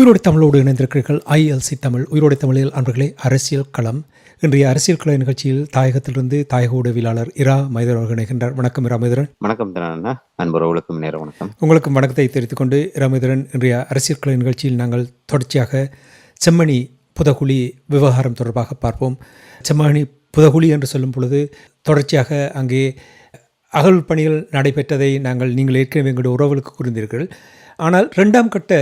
உயிரோடு தமிழோடு இணைந்திருக்கிறீர்கள். ஐஎல்சி தமிழ். உயிரோடு தமிழில் அன்பர்களே அரசியல் களம். இன்றைய அரசியல் கள நிகழ்ச்சியில் தாயகத்திலிருந்து தாயக உடவியலாளர் இரா மைதர் அவர்கள் இணைகின்றார். வணக்கம் இரா மைதரன். வணக்கம் தனா அன்புறவுகளுக்கும் நேர வணக்கம். உங்களுக்கும் வணக்கத்தை தெரிவித்துக் கொண்டு இரா மைதரன் இன்றைய அரசியல் கள நிகழ்ச்சியில் நாங்கள் தொடர்ச்சியாக செம்மணி புதகுழி விவகாரம் தொடர்பாக பார்ப்போம். செம்மணி புதகுழி என்று சொல்லும் பொழுது தொடர்ச்சியாக அங்கே அகழ்வு பணிகள் நடைபெற்றதை நாங்கள் நீங்கள் ஏற்கனவே எங்களுடைய உறவுகளுக்கு கூர்ந்தீர்கள் ஆனால் இரண்டாம் கட்ட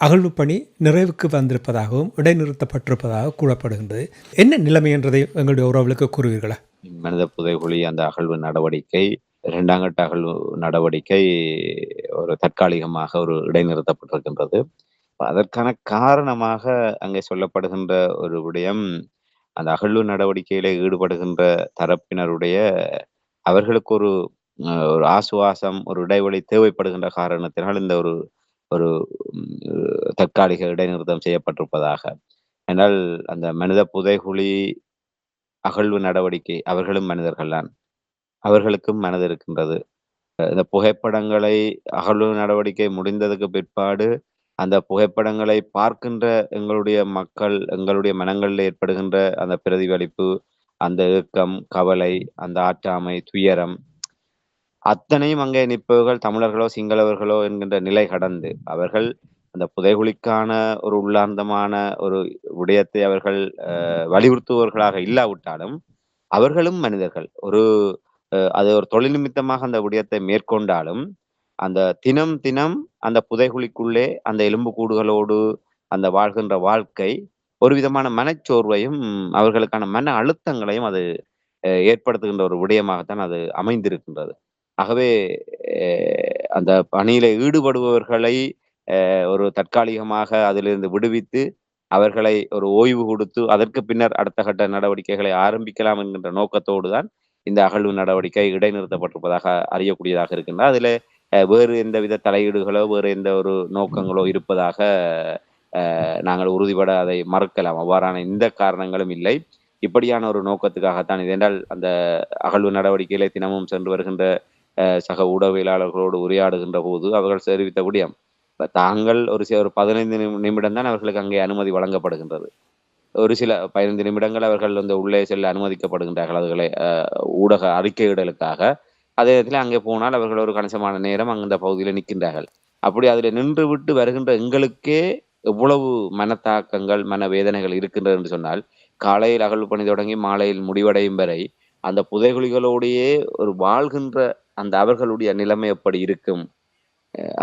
அகழ்வு பணி நிறைவுக்கு வந்திருப்பதாகவும் இடைநிறுத்தப்பட்டிருப்பதாக கூறப்படுகின்றது. என்ன நிலைமை என்றதை எங்களுடைய உறவுகளுக்கு கூறுவீர்களா? மனித புதைகுழி அந்த அகழ்வு நடவடிக்கை இரண்டாம் கட்ட அகழ்வு நடவடிக்கை ஒரு தற்காலிகமாக ஒரு இடைநிறுத்தப்பட்டிருக்கின்றது. அதற்கான காரணமாக அங்கே சொல்லப்படுகின்ற ஒரு விடயம் அந்த அகழ்வு நடவடிக்கையில ஈடுபடுகின்ற தரப்பினருடைய அவர்களுக்கு ஒரு ஒரு ஆசுவாசம் ஒரு இடைவெளி தேவைப்படுகின்ற காரணத்தினால் இந்த ஒரு ஒரு தற்காலிக இடைநிறுத்தம் செய்யப்பட்டிருப்பதாக. என்றால் அந்த மனித புதைகுழி அகழ்வு நடவடிக்கை அவர்களும் மனிதர்கள்தான் அவர்களுக்கும் மனது இருக்கின்றது. இந்த புகைப்படங்களை அகழ்வு நடவடிக்கை முடிந்ததுக்கு பிற்பாடு அந்த புகைப்படங்களை பார்க்கின்ற எங்களுடைய மக்கள் எங்களுடைய மனங்களில் ஏற்படுகின்ற அந்த பிரதிபலிப்பு அந்த ஏக்கம் கவலை அந்த ஆற்றாமை துயரம் அத்தனையும் அங்கே நிற்பவர்கள் தமிழர்களோ சிங்களவர்களோ என்கின்ற நிலை கடந்து அவர்கள் அந்த புதைகுழிக்கான ஒரு உள்ளார்ந்தமான ஒரு விடயத்தை அவர்கள் அஹ், இல்லாவிட்டாலும் அவர்களும் மனிதர்கள். ஒரு அஹ், அது ஒரு தொழில் நிமித்தமாக அந்த விடயத்தை மேற்கொண்டாலும் அந்த தினம் தினம் அந்த புதைகுழிக்குள்ளே அந்த எலும்புக்கூடுகளோடு அந்த வாழ்கின்ற வாழ்க்கை ஒரு விதமான மனச்சோர்வையும் அவர்களுக்கான மன அழுத்தங்களையும் அது அஹ், ஏற்படுத்துகின்ற ஒரு விடயமாகத்தான் அது அமைந்திருக்கின்றது. ஆகவே அந்த பணியில ஈடுபடுபவர்களை அஹ், ஒரு தற்காலிகமாக அதிலிருந்து விடுவித்து அவர்களை ஒரு ஓய்வு கொடுத்து அதற்கு பின்னர் அடுத்த கட்ட நடவடிக்கைகளை ஆரம்பிக்கலாம் என்கின்ற நோக்கத்தோடு தான் இந்த அகழ்வு நடவடிக்கை இடைநிறுத்தப்பட்டிருப்பதாக அறியக்கூடியதாக இருக்கின்றது. அதில் வேறு எந்தவித தலையீடுகளோ வேறு எந்த ஒரு நோக்கங்களோ இருப்பதாக நாங்கள் உறுதிபட அதை மறுக்கலாம். அவ்வாறான எந்த காரணங்களும் இல்லை. இப்படியான ஒரு நோக்கத்துக்காகத்தான் இது என்றால் அந்த அகழ்வு நடவடிக்கையிலே தினமும் சென்று வருகின்ற சக ஊடகவியலாளர்களோடு உரையாடுகின்ற போது அவர்கள் தெரிவித்த விடயம் தாங்கள் ஒரு சில ஒரு பதினைந்து நிமிடம் தான் அவர்களுக்கு அங்கே அனுமதி வழங்கப்படுகின்றது. ஒரு சில பதினைந்து நிமிடங்கள் அவர்கள் வந்து உள்ளே செல்ல அனுமதிக்கப்படுகின்றார்கள் அவர்களை அஹ், ஊடக அறிக்கையிடலுக்காக. அதே நேரத்தில் அங்கே போனால் அவர்கள் ஒரு கணிசமான நேரம் அந்த பகுதியில் நிற்கின்றார்கள். அப்படி அதில் நின்று விட்டு வருகின்ற எங்களுக்கே எவ்வளவு மனத்தாக்கங்கள் மன வேதனைகள் இருக்கின்றது என்று சொன்னால் காலையில் அகழ்வு பணி தொடங்கி மாலையில் முடிவடையும் வரை அந்த புதைகுழிகளோடையே ஒரு வாழ்கின்ற அந்த அவர்களுடைய நிலைமை எப்படி இருக்கும்?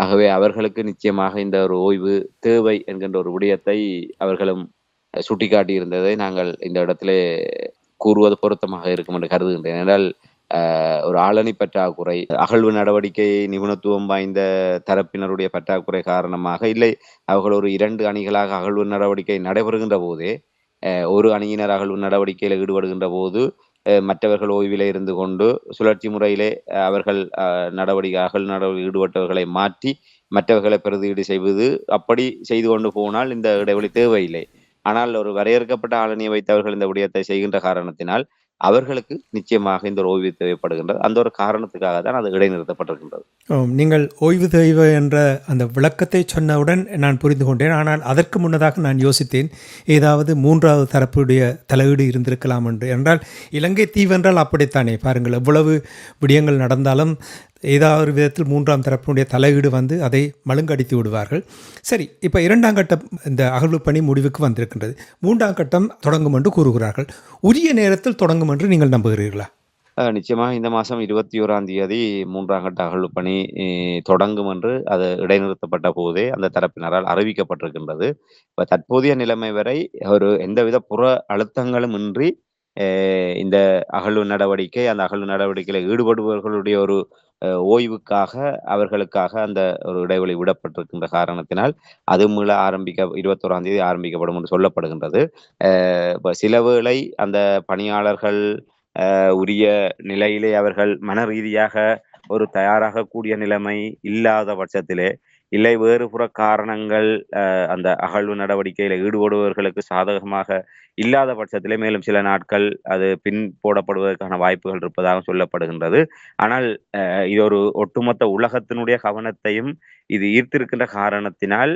ஆகவே அவர்களுக்கு நிச்சயமாக இந்த ஒரு ஓய்வு தேவை என்கின்ற ஒரு விடயத்தை அவர்களும் சுட்டிக்காட்டி இருந்ததை நாங்கள் இந்த இடத்திலே கூறுவது பொருத்தமாக இருக்கும் என்று கருதுகின்றேன். என்றால் ஒரு ஆளணி பற்றாக்குறை அகழ்வு நடவடிக்கை நிபுணத்துவம் வாய்ந்த தரப்பினருடைய பற்றாக்குறை காரணமாக இல்லை அவர்கள் ஒரு இரண்டு அணிகளாக அகழ்வு நடவடிக்கை நடைபெறுகின்ற போதே அஹ், ஒரு அணியினர் அகழ்வு நடவடிக்கையில் ஈடுபடுகின்ற போது மற்றவர்கள் ஓய்விலே இருந்து கொண்டு சுழற்சி முறையிலே அவர்கள் நடவடிக்கை அகல் நடவடிக்கை ஈடுபட்டவர்களை மாற்றி மற்றவர்களை பிரதியீடு செய்வது அப்படி செய்து கொண்டு போனால் இந்த இடைவெளி தேவையில்லை. ஆனால் ஒரு வரையறுக்கப்பட்ட ஆளணியை வைத்தவர்கள் இந்த விடயத்தை செய்கின்ற காரணத்தினால் அவர்களுக்கு நிச்சயமாக இந்த ஒரு ஓய்வு தேவைப்படுகின்றது. அந்த ஒரு காரணத்துக்காக தான் அது இடைநிறுத்தப்பட்டிருக்கின்றது. நீங்கள் ஓய்வு தேவை என்ற அந்த விளக்கத்தை சொன்னவுடன் நான் புரிந்து கொண்டேன். ஆனால் அதற்கு முன்னதாக நான் யோசித்தேன் ஏதாவது மூன்றாவது தரப்புடைய தலையீடு இருந்திருக்கலாம் என்று. என்றால் இலங்கை தீவென்றால் அப்படித்தானே? பாருங்கள் எவ்வளவு விடயங்கள் நடந்தாலும் ஏதாவது ஒரு விதத்தில் மூன்றாம் தரப்பினுடைய தலையீடு வந்து அதை மழுங்கடித்து விடுவார்கள். சரி இப்போ இரண்டாம் கட்டம் இந்த அகழ்வு பணி முடிவுக்கு வந்திருக்கின்றது. மூன்றாம் கட்டம் தொடங்கும் என்று கூறுகிறார்கள். உரிய நேரத்தில் தொடங்கும் என்று நீங்கள் நம்புகிறீர்களா? நிச்சயமாக இந்த மாதம் இருபத்தி ஓராம் தேதி மூன்றாம் கட்ட அகழ்வு பணி தொடங்கும் என்று அது இடைநிறுத்தப்பட்ட போதே அந்த தரப்பினரால் அறிவிக்கப்பட்டிருக்கின்றது. இப்போ தற்போதைய நிலைமை வரை ஒரு எந்தவித புற அழுத்தங்களும் இன்றி இந்த அகழ்வு நடவடிக்கை அந்த அகழ்வு நடவடிக்கையில் ஈடுபடுபவர்களுடைய ஒரு ஓய்வுக்காக அவர்களுக்காக அந்த ஒரு இடைவெளி விடப்பட்டிருக்கின்ற காரணத்தினால் அது மீள ஆரம்பிக்க இருபத்தோராம் தேதி ஆரம்பிக்கப்படும் என்று சொல்லப்படுகின்றது. அஹ், இப்ப சில வேளை அந்த பணியாளர்கள் அஹ் உரிய நிலையிலே அவர்கள் மன ரீதியாக ஒரு தயாராக கூடிய நிலைமை இல்லாத பட்சத்திலே இல்லை வேறு புற காரணங்கள் அஹ், அந்த அகழ்வு நடவடிக்கையில் ஈடுபடுபவர்களுக்கு சாதகமாக இல்லாத பட்சத்திலே மேலும் சில நாட்கள் அது பின் போடப்படுவதற்கான வாய்ப்புகள் இருப்பதாக சொல்லப்படுகின்றது. ஆனால் இது ஒரு ஒட்டுமொத்த உலகத்தினுடைய கவனத்தையும் இது ஈர்த்திருக்கின்ற காரணத்தினால்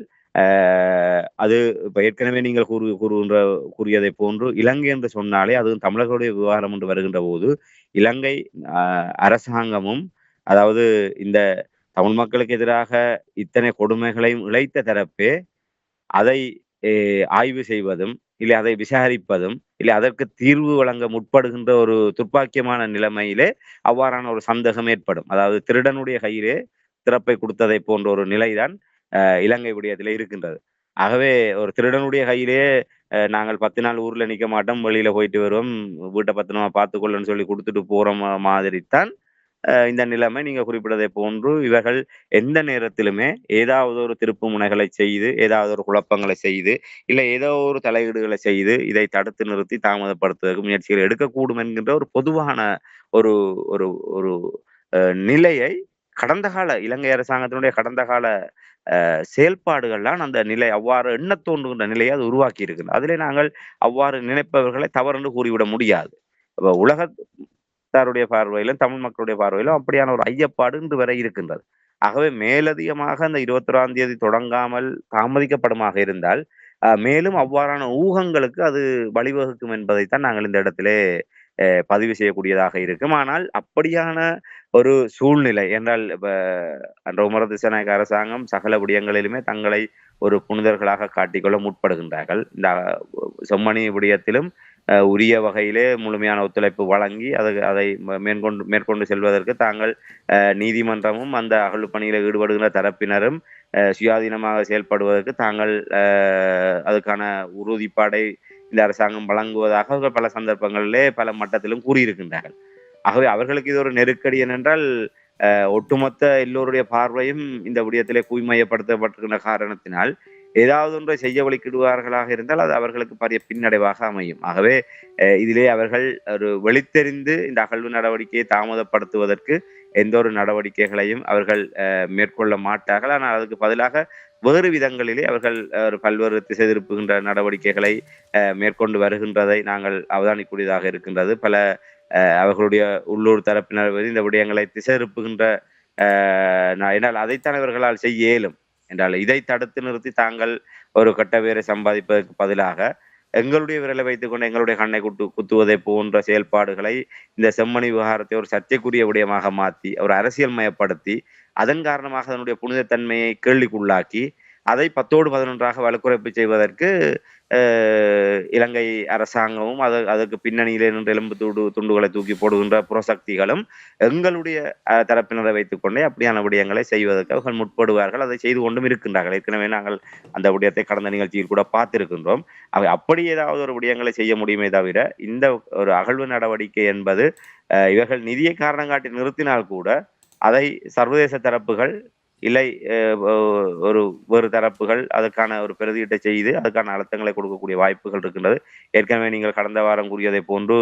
அது இப்போ ஏற்கனவே நீங்கள் கூறு கூறுகின்ற கூறியதை போன்று இலங்கை என்று சொன்னாலே அதுவும் தமிழர்களுடைய விவகாரம் என்று வருகின்ற போது இலங்கை அஹ், அரசாங்கமும் அதாவது இந்த தமிழ் மக்களுக்கு எதிராக இத்தனை கொடுமைகளையும் இழைத்த தரப்பு அதை ஆய்வு செய்வதும் இல்லை அதை விசாரிப்பதும் இல்லை அதற்கு தீர்வு வழங்க முற்படுகின்ற ஒரு துர்ப்பாக்கியமான நிலைமையிலே அவ்வாறான ஒரு சந்தேகம் ஏற்படும். அதாவது திருடனுடைய கையிலே திறப்பை கொடுத்ததை போன்ற ஒரு நிலைதான் இலங்கை விடயத்திலே இருக்கின்றது. ஆகவே ஒரு திருடனுடைய கையிலே நாங்கள் பத்து நாள் ஊர்ல நிக்க மாட்டோம் வெளியில போயிட்டு வருவோம் வீட்டை பத்திரமா பார்த்துக்கொள்ளன்னு சொல்லி கொடுத்துட்டு போற மாதிரி தான் இந்த நிலைமை நீங்க குறிப்பிட்டதை போன்று இவர்கள் எந்த நேரத்திலுமே ஏதாவது ஒரு திருப்பு முனைகளை செய்து ஏதாவது ஒரு குழப்பங்களை செய்து இல்லை ஏதோ ஒரு தலையீடுகளை செய்து இதை தடுத்து நிறுத்தி தாமதப்படுத்துவதற்கு முயற்சிகள் எடுக்கக்கூடும் என்கின்ற ஒரு பொதுவான ஒரு ஒரு ஒரு அஹ், நிலையை கடந்த கால இலங்கை அரசாங்கத்தினுடைய கடந்த கால அஹ், செயல்பாடுகள்லாம் அந்த நிலை அவ்வாறு எண்ண தோன்றுகின்ற நிலையை அது உருவாக்கி இருக்கின்றது அதிலே நாங்கள் அவ்வாறு நினைப்பவர்களை தவறு என்று கூறிவிட முடியாது. உலக உலகத்தாருடைய பார்வையிலும் தமிழ் மக்களுடைய பார்வையிலும் அப்படியான ஒரு ஐயப்பாடு இன்று வரை இருக்கின்றது. ஆகவே மேலதிகமாக அந்த இருபத்தொராம் தேதி தொடங்காமல் தாமதிக்கப்படுமாக இருந்தால் மேலும் அவ்வாறான ஊகங்களுக்கு அது வழிவகுக்கும் என்பதைத்தான் நாங்கள் இந்த இடத்திலே பதிவு செய்யக்கூடியதாக இருக்கும். ஆனால் அப்படியான ஒரு சூழ்நிலை என்றால் இப்போ உமர திசநாயக அரசாங்கம் சகல விடயங்களிலுமே தங்களை ஒரு புனிதர்களாக காட்டிக்கொள்ள முற்படுகின்றார்கள். இந்த செம்மணி விடயத்திலும் அஹ், உரிய வகையிலே முழுமையான ஒத்துழைப்பு வழங்கி அதை அதை மேற்கொண்டு மேற்கொண்டு செல்வதற்கு தாங்கள் அஹ், நீதிமன்றமும் அந்த அகழ்வு பணியில் ஈடுபடுகின்ற தரப்பினரும் அஹ், சுயாதீனமாக செயல்படுவதற்கு தாங்கள் அஹ், அதுக்கான உறுதிப்பாடை இந்த அரசாங்கம் வழங்குவதாக பல சந்தர்ப்பங்களிலே பல மட்டத்திலும் கூறியிருக்கின்றார்கள். ஆகவே அவர்களுக்கு இது ஒரு நெருக்கடி என்னென்றால் ஒட்டுமொத்த எல்லோருடைய பார்வையும் இந்த விடயத்திலே குவிமையப்படுத்தப்பட்டிருக்கின்ற காரணத்தினால் ஏதாவது ஒன்றை செய்ய வழிக்கிடுவார்களாக இருந்தால் அது அவர்களுக்கு பரிய பின்னடைவாக அமையும். ஆகவே அஹ், இதிலே அவர்கள் ஒரு வெளித்தெரிந்து இந்த அகழ்வு நடவடிக்கையை தாமதப்படுத்துவதற்கு எந்த ஒரு நடவடிக்கைகளையும் அவர்கள் அஹ், மேற்கொள்ள மாட்டார்கள். ஆனால் அதுக்கு பதிலாக வேறு விதங்களிலே அவர்கள் ஒரு பல்வேறு திசை திருப்புகின்ற நடவடிக்கைகளை அஹ், மேற்கொண்டு வருகின்றதை நாங்கள் அவதானிக்கூடியதாக இருக்கின்றது. பல அவர்களுடைய உள்ளூர் தரப்பினர் வந்து இந்த விடயங்களை திசை அஹ், நான் என்னால் அதைத்தான் இவர்களால் செய்ய இயலும். என்றால் இதை தடுத்து நிறுத்தி தாங்கள் ஒரு கட்ட வேரை சம்பாதிப்பதற்கு பதிலாக எங்களுடைய விரலை வைத்துக்கொண்டு எங்களுடைய கண்ணை குத்து குத்துவதை போன்ற செயல்பாடுகளை இந்த செம்மணி விவகாரத்தை ஒரு சர்ச்சைக்குரிய விடயமாக மாற்றி ஒரு அரசியல் மயப்படுத்தி அதன் காரணமாக அதனுடைய புனிதத்தன்மையை கேள்விக்குள்ளாக்கி அதை பத்தோடு பதினொன்றாக வலுக்குறைப்பு செய்வதற்கு இலங்கை அரசாங்கமும் அது அதற்கு பின்னணியிலே நின்று எலும்பு துண்டு துண்டுகளை தூக்கி போடுகின்ற புறசக்திகளும் எங்களுடைய அஹ், தரப்பினரை வைத்துக்கொண்டே அப்படியான விடயங்களை செய்வதற்கு அவர்கள் முற்படுவார்கள். அதை செய்து கொண்டும் இருக்கின்றார்கள். ஏற்கனவே நாங்கள் அந்த விடயத்தை கடந்த நிகழ்ச்சியில் கூட பார்த்திருக்கின்றோம். அவை அப்படி ஏதாவது ஒரு விடயங்களை செய்ய முடியுமே தவிர இந்த ஒரு அகழ்வு நடவடிக்கை என்பது இவர்கள் நிதியை காரணம் காட்டி நிறுத்தினால் கூட அதை சர்வதேச தரப்புகள் இல்லை அஹ், ஒரு வேறு தரப்புகள் அதுக்கான ஒரு பிரதியீட்டை செய்து அதுக்கான அழுத்தங்களை கொடுக்கக்கூடிய வாய்ப்புகள் இருக்கின்றது. ஏற்கனவே நீங்கள் கடந்த வாரம் கூறியதை போன்று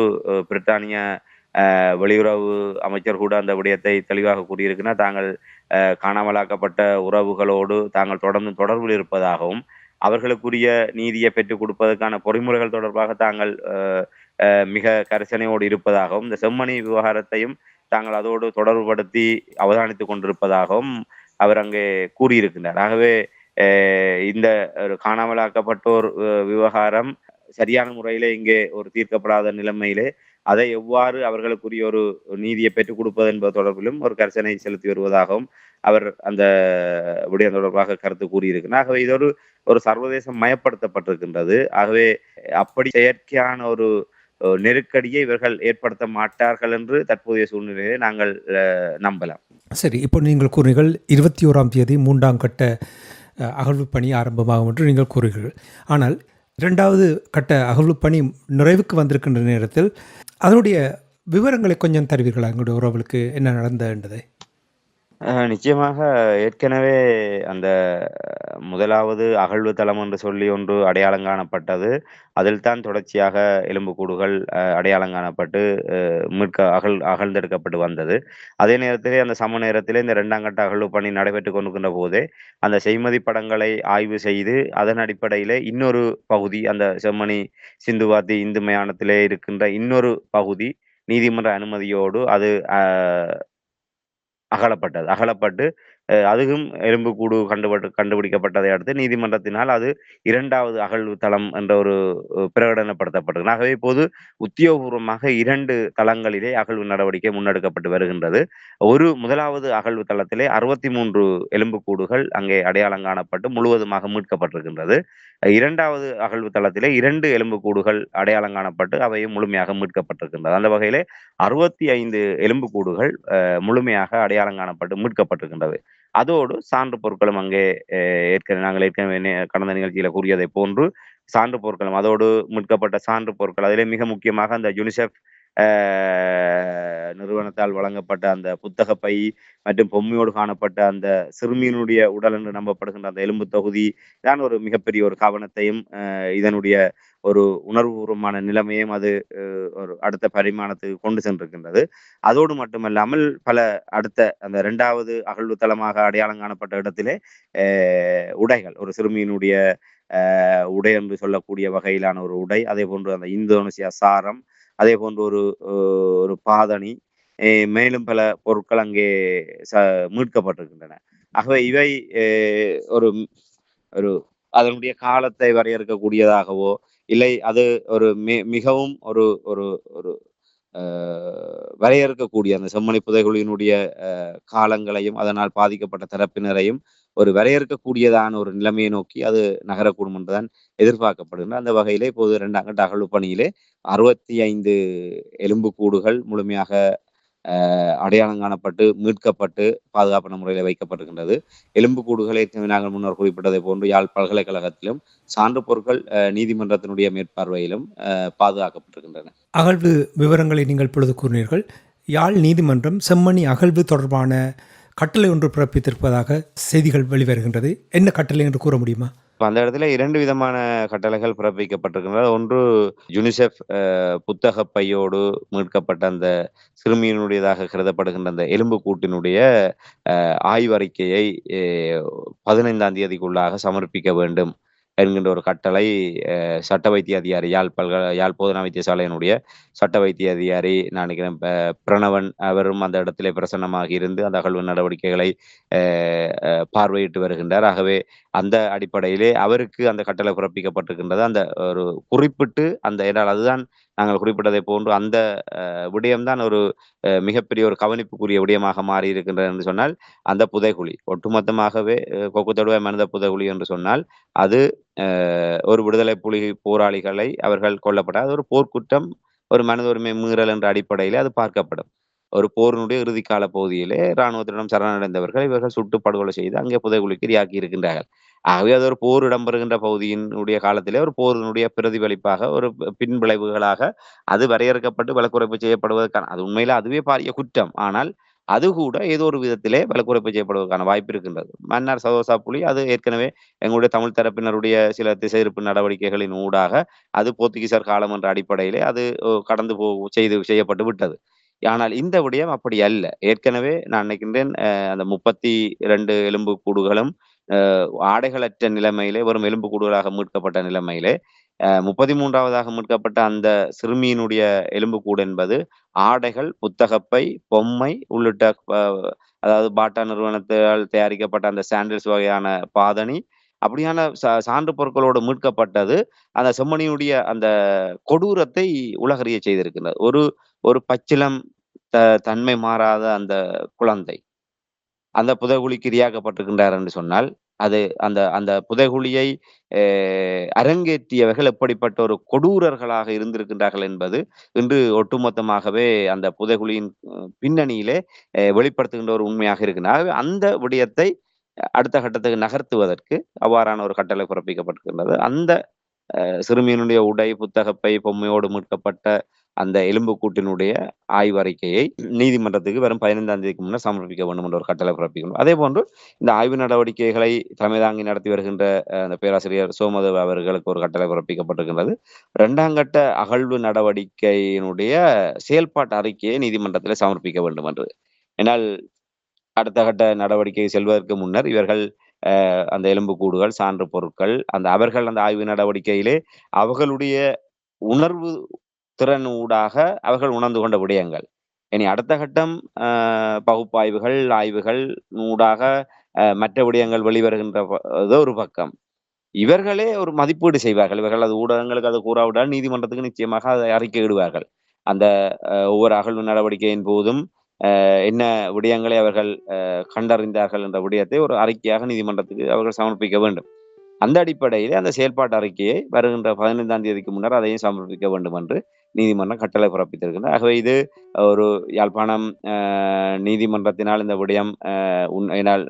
பிரித்தானிய அஹ், வெளியுறவு அமைச்சர் கூட அந்த விடயத்தை தெளிவாக கூறியிருக்கிறார். தாங்கள் அஹ், காணாமலாக்கப்பட்ட உறவுகளோடு தாங்கள் தொடர்ந்து தொடர்பில் இருப்பதாகவும் அவர்களுக்குரிய நீதியை பெற்றுக் கொடுப்பதற்கான பொறிமுறைகள் தொடர்பாக தாங்கள் அஹ், அஹ், மிக கரிசனையோடு இருப்பதாகவும் இந்த செம்மணி விவகாரத்தையும் தாங்கள் அதோடு தொடர்புபடுத்தி அவதானித்துக் கொண்டிருப்பதாகவும் அவர் அங்கே கூறியிருக்கின்றார் ஆகவே அஹ், இந்த ஒரு காணாமலாக்கப்பட்டோர் விவகாரம் சரியான முறையிலே இங்கே ஒரு தீர்க்கப்படாத நிலைமையிலே அதை எவ்வாறு அவர்களுக்குரிய ஒரு நீதியை பெற்றுக் கொடுப்பது என்பது தொடர்பிலும் ஒரு கரிசனை செலுத்தி வருவதாகவும் அவர் அந்த விடயம் தொடர்பாக கருத்து கூறியிருக்கிறார். ஆகவே இது ஒரு ஒரு சர்வதேசம் மயப்படுத்தப்பட்டிருக்கின்றது. ஆகவே அப்படி செயற்கையான ஒரு நெருக்கடியை இவர்கள் ஏற்படுத்த மாட்டார்கள் என்று தற்போதைய சூழ்நிலையை நாங்கள் நம்பலாம். சரி இப்போ நீங்கள் கூறுங்கள் இருபத்தி ஓராம் தேதி மூன்றாம் கட்ட அகழ்வு பணி ஆரம்பமாகும் என்று நீங்கள் கூறுகிறீர்கள். ஆனால் இரண்டாவது கட்ட அகழ்வு பணி நிறைவுக்கு வந்திருக்கின்ற நேரத்தில் அதனுடைய விவரங்களை கொஞ்சம் தருவீர்களா? எங்களுடைய உறவுகளுக்கு என்ன நடந்தது அஹ், நிச்சயமாக ஏற்கனவே அந்த முதலாவது அகழ்வு தளம் என்று சொல்லி ஒன்று அடையாளம் காணப்பட்டது. அதில் தான் தொடர்ச்சியாக எலும்புக்கூடுகள் அஹ், அடையாளம் காணப்பட்டு அஹ், மீட்க அகழ் அகழ்ந்தெடுக்கப்பட்டு வந்தது. அதே நேரத்திலே அந்த சம நேரத்திலே இந்த இரண்டாம் கட்ட அகழ்வு பணி நடைபெற்றுக் கொண்டிருக்கின்ற போதே அந்த செய்மதி படங்களை ஆய்வு செய்து அதன் அடிப்படையிலே இன்னொரு பகுதி அந்த செம்மணி சிந்துவாத்தி இந்து மயானத்திலே இருக்கின்ற இன்னொரு பகுதி நீதிமன்ற அனுமதியோடு அது அஹ், அகலப்பட்டது. அகலப்பட்டு அதுவும் எலும்புக்கூடு கண்டுபட்டு கண்டுபிடிக்கப்பட்டதை அடுத்து நீதிமன்றத்தினால் அது இரண்டாவது அகழ்வு தளம் என்ற ஒரு பிரகடனப்படுத்தப்பட்டது. ஆகவே இப்போது உத்தியோகபூர்வமாக இரண்டு தளங்களிலே அகழ்வு நடவடிக்கை முன்னெடுக்கப்பட்டு வருகின்றது. ஒரு முதலாவது அகழ்வு தளத்திலே 63 எலும்புக்கூடுகள் அங்கே அடையாளம் காணப்பட்டு முழுவதுமாக மீட்கப்பட்டிருக்கின்றது. இரண்டாவது அகழ்வு தளத்திலே இரண்டு எலும்புக்கூடுகள் அடையாளம் காணப்பட்டு அவையும் முழுமையாக மீட்கப்பட்டிருக்கின்றது. அந்த வகையிலே 65 எலும்புக்கூடுகள் அ முழுமையாக அடையாளம் காணப்பட்டு மீட்கப்பட்டிருக்கின்றது. அதோடு சான்று பொருட்களும் அங்கே ஏற்கனவே நாங்கள் ஏற்கனவே கடந்த நிகழ்ச்சியில கூறியதை போன்று சான்று பொருட்களும் அதோடு மீட்கப்பட்ட சான்று பொருட்கள் அதிலே மிக முக்கியமாக அந்த யூனிசெஃப் நிறுவனத்தால் வழங்கப்பட்ட அந்த புத்தக பை மற்றும் பொம்மையோடு காணப்பட்ட அந்த சிறுமியினுடைய உடல் என்று நம்பப்படுகின்ற அந்த எலும்பு தொகுதி தான் ஒரு மிகப்பெரிய ஒரு கவனத்தையும் இதனுடைய ஒரு உணர்வுபூர்வமான நிலைமையும் அது ஒரு அடுத்த பரிமாணத்துக்கு கொண்டு சென்றிருக்கின்றது. அதோடு மட்டுமல்லாமல் பல அடுத்த அந்த இரண்டாவது அகழ்வு தளமாக அடையாளம் காணப்பட்ட இடத்திலே உடைகள் ஒரு சிறுமியினுடைய உடை என்று சொல்லக்கூடிய வகையிலான ஒரு உடை, அதே போன்று அந்த இந்தோனேசியா சாரம், அதே போன்ற ஒரு ஒரு பாதணி, மேலும் பல பொருட்கள் அங்கே ச மீட்கப்பட்டிருக்கின்றன. ஆகவே இவை ஒரு ஒரு அதனுடைய காலத்தை வரையறுக்கக்கூடியதாகவோ, இல்லை அது ஒரு மிகவும் ஒரு ஒரு ஒரு வரையறுக்கக்கூடிய அந்த செம்மணி புதைகுழியினுடைய காலங்களையும், அதனால் பாதிக்கப்பட்ட தரப்பினரையும் ஒரு வரையறுக்கக்கூடியதான ஒரு நிலைமையை நோக்கி அது நகரக்கூடும் என்றுதான் எதிர்பார்க்கப்படுகின்றது. அந்த வகையிலே இப்போது இரண்டாம் கட்ட அகழ்வு பணியிலே 65 எலும்புக்கூடுகள் முழுமையாக அடையாளம் காணப்பட்டு, மீட்கப்பட்டு, பாதுகாப்பான முறையில் வைக்கப்பட்டிருக்கின்றது. எலும்புக்கூடுகள் ஏற்கனவே நாங்கள் முன்னர் குறிப்பிட்டதை போன்று யாழ் பல்கலைக்கழகத்திலும், சான்று பொருட்கள் நீதிமன்றத்தினுடைய மேற்பார்வையிலும் பாதுகாக்கப்பட்டிருக்கின்றன. அகழ்வு விவரங்களை நீங்கள் பொழுது கூறினீர்கள். யாழ் நீதிமன்றம் செம்மணி அகழ்வு தொடர்பான கட்டளை ஒன்று பிறப்பித்திருப்பதாக செய்திகள் வெளிவருகின்றது. என்ன கட்டளை என்று கூற முடியுமா? இப்ப அந்த இடத்துல இரண்டு விதமான கட்டளைகள் பிறப்பிக்கப்பட்டிருக்கின்றன. ஒன்று யுனிசெஃப் புத்தக பையோடு மீட்கப்பட்ட அந்த சிறுமியினுடையதாக கருதப்படுகின்ற அந்த எலும்புக்கூட்டினுடைய கூட்டினுடைய ஆய்வறிக்கையை பதினைந்தாம் தேதிக்குள்ளாக சமர்ப்பிக்க வேண்டும் என்கின்ற ஒரு கட்டளை சட்ட வைத்திய அதிகாரி யாழ் பல்க யாழ் போதனா வைத்தியசாலையினுடைய சட்ட வைத்திய அதிகாரி நான் நினைக்கிறேன் பிரணவன் அவரும் அந்த இடத்திலே பிரசன்னமாக இருந்து அந்த அகழ்வு நடவடிக்கைகளை பார்வையிட்டு வருகின்றார். ஆகவே அந்த அடிப்படையிலே அவருக்கு அந்த கட்டளை பிறப்பிக்கப்பட்டிருக்கின்றது. அந்த ஒரு குறிப்பிட்டு அந்த என்றால் அதுதான் நாங்கள் குறிப்பிட்டதைப் போன்று அந்த விடயம்தான் தான் ஒரு மிகப்பெரிய ஒரு கவனிப்புக்குரிய விடயமாக மாறியிருக்கின்றது என்று சொன்னால், அந்த புதைகுழி. ஒட்டுமொத்தமாகவே கொக்கு தொடுவாய் மனித புதைகுழி என்று சொன்னால், அது ஒரு விடுதலை புலி போராளிகளை அவர்கள் கொல்லப்பட்டால் அது ஒரு போர்க்குற்றம், ஒரு மனித உரிமை மீறல் என்ற அடிப்படையிலே அது பார்க்கப்படும். ஒரு போரினுடைய இறுதிக்கால பகுதியிலே இராணுவத்திடம் சரணடைந்தவர்கள் இவர்கள் சுட்டு படுகொலை செய்து அங்கே புதைகுழிக்கு இரையாக்கி இருக்கின்றார்கள். ஆகவே அது ஒரு போர் இடம்பெறுகின்ற பகுதியினுடைய காலத்திலே ஒரு போரினுடைய பிரதிபலிப்பாக, ஒரு பின் விளைவுகளாக அது வரையறுக்கப்பட்டு விலக்குறைப்பு செய்யப்படுவதற்கான அது உண்மையில அதுவே பாரிய குற்றம். ஆனால் அது கூட ஏதோ ஒரு விதத்திலே வழக்குறைப்பு செய்யப்படுவதற்கான வாய்ப்பு இருக்கின்றது. மன்னார் சதோசா புலி அது ஏற்கனவே எங்களுடைய தமிழ் தரப்பினருடைய சில திசைதிருப்பு நடவடிக்கைகளின் ஊடாக அது போர்த்துகீசர் காலம் என்ற அடிப்படையிலே அது கடந்து போ செய்து செய்யப்பட்டு விட்டது. ஆனால் இந்த விடயம் அப்படி அல்ல. ஏற்கனவே நான் நினைக்கின்றேன் அந்த முப்பத்தி ரெண்டு எலும்பு கூடுகளும் ஆடைகளற்ற நிலைமையிலே வெறும் எலும்புக்கூடுகளாக மீட்கப்பட்ட நிலைமையிலே, முப்பத்தி மூன்றாவதாக மீட்கப்பட்ட அந்த சிறுமியினுடைய எலும்புக்கூடு என்பது ஆடைகள், புத்தகப்பை, பொம்மை உள்ளிட்ட அதாவது பாட்டா நிறுவனத்தால் தயாரிக்கப்பட்ட அந்த சாண்டில்ஸ் வகையான பாதணி, அப்படியான ச சான்று பொருட்களோடு மீட்கப்பட்டது, அந்த செம்மணியுடைய அந்த கொடூரத்தை உலகறிய செய்திருக்கின்றது. ஒரு ஒரு பச்சிலம் த தன்மை மாறாத அந்த குழந்தை. அந்த புதைகுழிக்கு இரையாக்கப்பட்டிருக்கின்றார் என்று சொன்னால், அது அந்த அந்த புதைகுழியை அரங்கேற்றியவர்கள் எப்படிப்பட்ட ஒரு கொடூரர்களாக இருந்திருக்கின்றார்கள் என்பது, இன்று ஒட்டுமொத்தமாகவே அந்த புதைகுழியின் பின்னணியிலே வெளிப்படுத்துகின்ற ஒரு உண்மையாக இருக்கின்றது. அந்த விடயத்தை அடுத்த கட்டத்துக்கு நகர்த்துவதற்கு அவ்வாறான ஒரு கட்டளை பிறப்பிக்கப்பட்டிருக்கின்றது. அந்த சிறுமியினுடைய உடை, புத்தகப்பை, பொம்மையோடு மீட்கப்பட்ட அந்த எலும்புக்கூட்டினுடைய ஆய்வறிக்கையை நீதிமன்றத்துக்கு வரும் 15ஆம் தேதிக்கு முன்னர் சமர்ப்பிக்க வேண்டும் என்ற ஒரு கட்டளை பிறப்பிக்கணும். அதேபோன்று இந்த ஆய்வு நடவடிக்கைகளை தலைமை தாங்கி நடத்தி வருகின்ற அந்த பேராசிரியர் சோமதேவ அவர்களுக்கு ஒரு கட்டளை பிறப்பிக்கப்பட்டிருக்கின்றது. இரண்டாம் கட்ட அகழ்வு நடவடிக்கையினுடைய செயல்பாட்டு அறிக்கையை நீதிமன்றத்தில் சமர்ப்பிக்க வேண்டும் என்று. ஏனால் அடுத்த கட்ட நடவடிக்கை செல்வதற்கு முன்னர் இவர்கள் அந்த எலும்புக்கூடுகள், சான்று பொருட்கள், அந்த அவர்கள் அந்த ஆய்வு நடவடிக்கையிலே அவர்களுடைய உணர்வு திறன் ஊடாக அவர்கள் உணர்ந்து கொண்ட விடயங்கள். இனி அடுத்த கட்டம் அஹ், பகுப்பாய்வுகள் ஆய்வுகள் ஊடாக அஹ், மற்ற விடயங்கள் வெளிவருகின்ற ஒரு பக்கம். இவர்களே ஒரு மதிப்பீடு செய்வார்கள். இவர்கள் அது ஊடகங்களுக்கு அது கூறாவிட்டால் நீதிமன்றத்துக்கு நிச்சயமாக அதை அறிக்கையிடுவார்கள். அந்த அஹ், ஒவ்வொரு அகழ்வு நடவடிக்கையின் போதும் என்ன விடயங்களை அவர்கள் அஹ், கண்டறிந்தார்கள் என்ற விடயத்தை ஒரு அறிக்கையாக நீதிமன்றத்துக்கு அவர்கள் சமர்ப்பிக்க வேண்டும். அந்த அடிப்படையில் அந்த செயல்பாட்டு அறிக்கையை வருகின்ற பதினைந்தாம் தேதிக்கு முன்னர் அதையும் சமர்ப்பிக்க வேண்டும் என்று நீதிமன்றம் கட்டளை பிறப்பித்திருக்கின்றது ஆகவே இது ஒரு யாழ்ப்பாணம் நீதிமன்றத்தினால் இந்த விடயம் அஹ், உண்மையினால்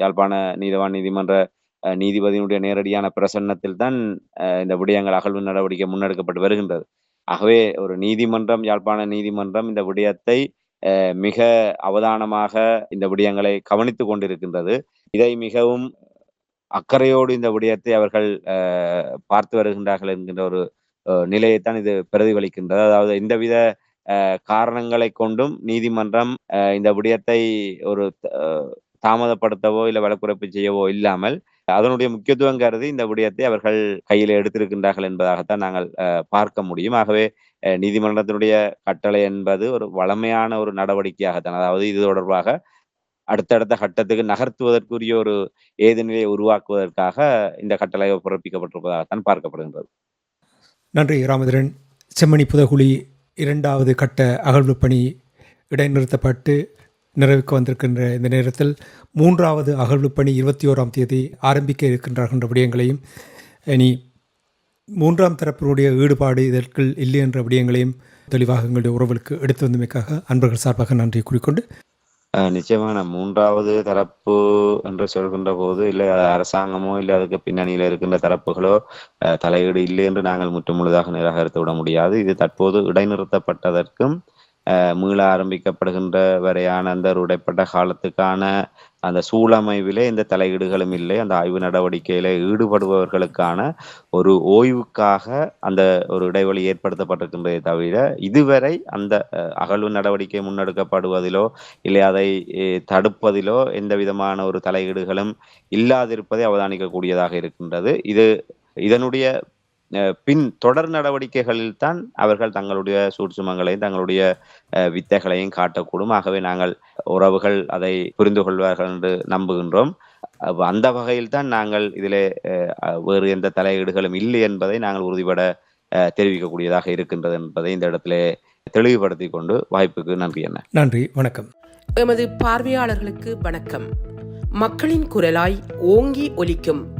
யாழ்ப்பாண நீதவான் நீதிமன்ற அஹ், நீதிபதியினுடைய நேரடியான பிரசன்னத்தில் தான் அஹ், இந்த விடயங்கள் அகழ்வு நடவடிக்கை முன்னெடுக்கப்பட்டு வருகின்றது. ஆகவே ஒரு நீதிமன்றம் யாழ்ப்பாண நீதிமன்றம் இந்த விடயத்தை மிக அவதானமாக இந்த விடயங்களை கவனித்துக் கொண்டிருக்கின்றது. இதை மிகவும் அக்கறையோடு இந்த விடயத்தை அவர்கள் அஹ், பார்த்து வருகின்றார்கள் என்கின்ற ஒரு நிலையைத்தான் இது பிரதிபலிக்கின்றது. அதாவது எந்தவித காரணங்களை கொண்டும் நீதிமன்றம் அஹ், இந்த விடயத்தை ஒரு தாமதப்படுத்தவோ இல்லை வழக்குரைப்பு செய்யவோ இல்லாமல் அதனுடைய முக்கியத்துவம் கருதி இந்த விடயத்தை அவர்கள் கையில் எடுத்திருக்கின்றார்கள் என்பதாகத்தான் நாங்கள் அஹ், பார்க்க முடியும். ஆகவே அஹ், நீதிமன்றத்தினுடைய கட்டளை என்பது ஒரு வளமையான ஒரு நடவடிக்கையாகத்தான் அதாவது இது தொடர்பாக அடுத்தடுத்த கட்டத்துக்கு நகர்த்துவதற்குரிய ஒரு ஏதுநிலையை உருவாக்குவதற்காக இந்த கட்டளை பிறப்பிக்கப்பட்டிருப்பதாகத்தான் பார்க்கப்படுகின்றது. நன்றி ராமதிரன் செம்மணி புதகுழி இரண்டாவது கட்ட அகழ்வு பணி இடைநிறுத்தப்பட்டு நிறைவுக்கு வந்திருக்கின்ற இந்த நேரத்தில் மூன்றாவது அகழ்வு பணி இருபத்தி ஓராம் தேதி ஆரம்பிக்க இருக்கின்றார்கின்ற விடயங்களையும் இனி மூன்றாம் தரப்பினுடைய ஈடுபாடு இதற்குள் இல்லை என்ற விடயங்களையும் தெளிவாக எங்களுடைய உறவுகளுக்கு எடுத்து வந்தமைக்காக அன்பர்கள் சார்பாக நன்றி கூறிக்கொண்டு நிச்சயமாக மூன்றாவது தரப்பு என்று சொல்கின்ற போது இல்லை அரசாங்கமோ இல்லை அதுக்கு பின்னணியில் இருக்கின்ற தரப்புகளோ தலையீடு இல்லை என்று நாங்கள் முற்றுமுழுதாக நிராகரித்து விட முடியாது. இது தற்போது இடைநிறுத்தப்பட்டதற்கும் மீள ஆரம்பிக்கப்படுகின்ற வரையான அந்த உடைப்பட்ட காலத்துக்கான அந்த சூழமைவிலே இந்த தலையீடுகளும் இல்லை. அந்த ஆய்வு நடவடிக்கையில ஈடுபடுபவர்களுக்கான ஒரு ஓய்வுக்காக அந்த ஒரு இடைவெளி ஏற்படுத்தப்பட்டிருக்கின்றதை தவிர இதுவரை அந்த அகழ்வு நடவடிக்கை முன்னெடுக்கப்படுவதிலோ இல்லை அதை தடுப்பதிலோ எந்த விதமான ஒரு தலையீடுகளும் இல்லாதிருப்பதை அவதானிக்கக்கூடியதாக இருக்கின்றது. இது இதனுடைய பின் தொடர் நடவடிக்கைகளில் தான் அவர்கள் தங்களுடைய சூட்சுமங்களையும் தங்களுடைய வித்தைகளையும் காட்டக்கூடும். ஆகவே நாங்கள் உறவுகள் அதை புரிந்து கொள்வார்கள் என்று நம்புகின்றோம். அந்த வகையில் தான் நாங்கள் இதிலே அஹ், வேறு எந்த தலையீடுகளும் இல்லை என்பதை நாங்கள் உறுதிபட அஹ், தெரிவிக்கக்கூடியதாக இருக்கின்றது என்பதை இந்த இடத்திலே தெளிவுபடுத்திக் கொண்டு வாய்ப்புக்கு நன்றி என்ன நன்றி வணக்கம். எமது பார்வையாளர்களுக்கு வணக்கம். மக்களின் குரலாய் ஓங்கி ஒலிக்கும்